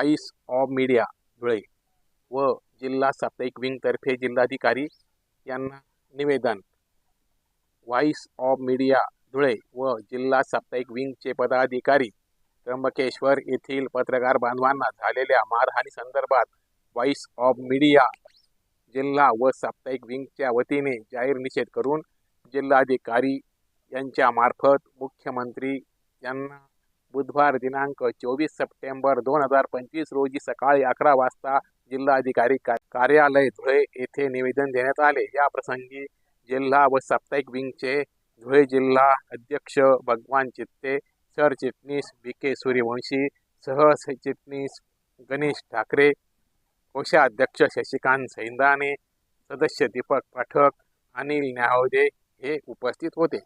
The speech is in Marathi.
व्हाईस ऑफ मीडिया धुळे व जिल्हा साप्ताहिक विंगतर्फे जिल्हाधिकारी यांना निवेदन. व्हाईस ऑफ मीडिया धुळे व जिल्हा साप्ताहिक विंगचे पदाधिकारी त्र्यंबकेश्वर येथील पत्रकार बांधवांना झालेल्या मारहाणी संदर्भात व्हाईस ऑफ मीडिया जिल्हा व साप्ताहिक विंगच्या वतीने जाहीर निषेध करून जिल्हाधिकारी यांच्यामार्फत मुख्यमंत्री यांना बुधवार दिनांक चोवीस सप्टेंबर दोन हजार पंचवीस रोजी सकाळी अकरा वाजता जिल्हाधिकारी का कार्यालय धुळे येथे निवेदन देण्यात आले. या प्रसंगी जिल्हा व साप्ताहिक विंगचे धुळे जिल्हा अध्यक्ष भगवान चित्ते सरचिटणीस बी के सूर्यवंशी सहचिटणीस गणेश ठाकरे कोषाध्यक्ष शशिकांत सैंदाने सदस्य दीपक पाठक अनिल न्यावदे हे उपस्थित होते.